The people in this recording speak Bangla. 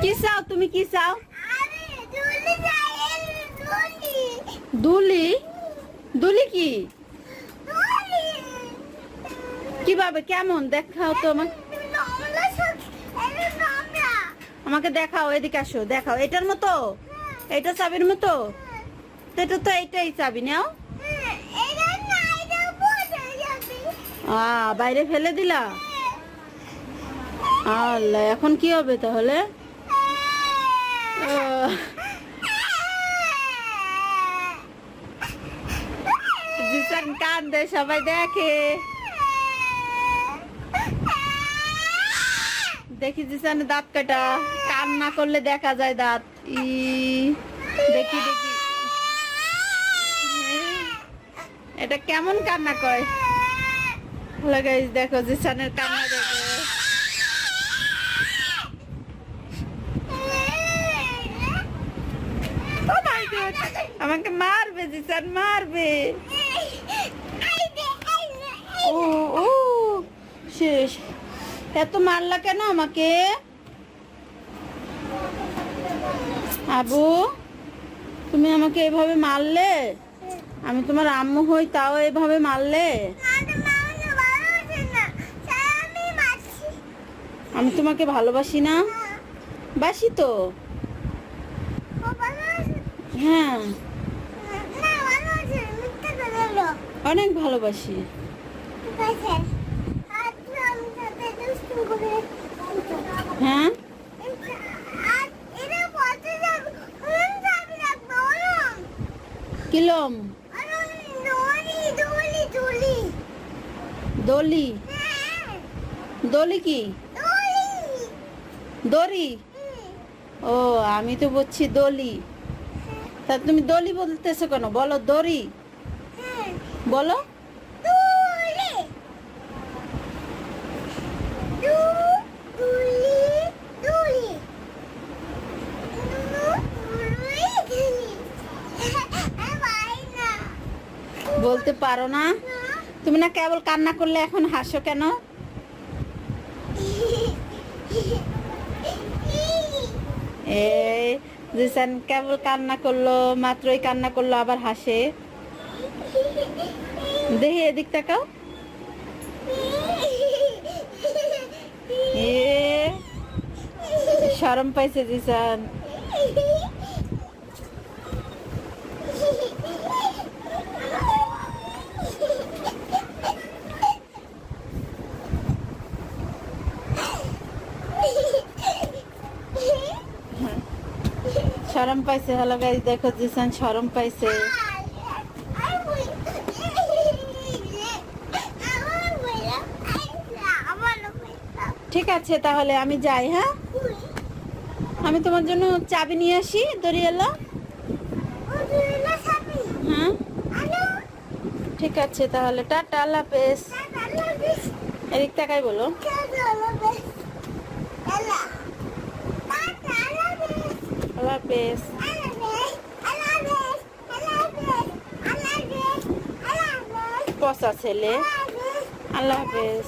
কি চাও তুমি কি চাও? দুলি দুলি। কি? কীভাবে কেমন? দেখাও তো আমাকে। দেখাও এদিকে আসো দেখাও। এটার মতো? এটা চাবির মতো? এটা তো এইটাই চাবি নাও। আ বাইরে ফেলে দিলা? আল্লাহ এখন কি হবে তাহলে আহ, জিসান কান্দে, সবাই দেখে। দেখি জিসানের দাঁত কাটা। কান না করলে দেখা যায় দাঁত। ই, দেখি দেখি। এটা কেমন কান্না কয় হলো গাইস দেখো জিসানের কান্না দেখো। গড আমাকে মারবে জিসান মারবে। ও ও শেষ। এত মারলা কেন আমাকে? আবু তুমি আমাকে এভাবে মারলে? আমি তোমার আম্মু হই তাও এভাবে মারলে? আমি তোমাকে ভালোবাসি না? বাসি তো? হ্যাঁ। অনেক ভালোবাসি। হ্যাঁ? কিলম? দলি দলি কি? দড়ি। ও আমি তো বলছি দলি তা তুমি দলি বলতেছো কেন? বলো দড়ি। বলো। বলতে পারো না। তুমি না কেবল কান্না করলে এখন হাসো কেন? এই কেবল কান্না করল, মাত্রই কান্না করল, আবার হাসে। দেখি এদিক তাকাও। এ, শরম পাইছে জিসান। শরম পাইছে হলো গাইজ দেখো জিসান শরম পাইছে। ঠিক আছে, তাহলে আমি যাই হ্যাঁ? আমি তোমার জন্য চাবি নিয়ে আসি, দরিয়ালা। হ্যাঁ? ঠিক আছে, তাহলে টাটা, আল্লাহ হাফেজ। এদিক তাকাই বলো আল্লাহ হাফেজ পচা ছেলে. আল্লাহ হাফেজ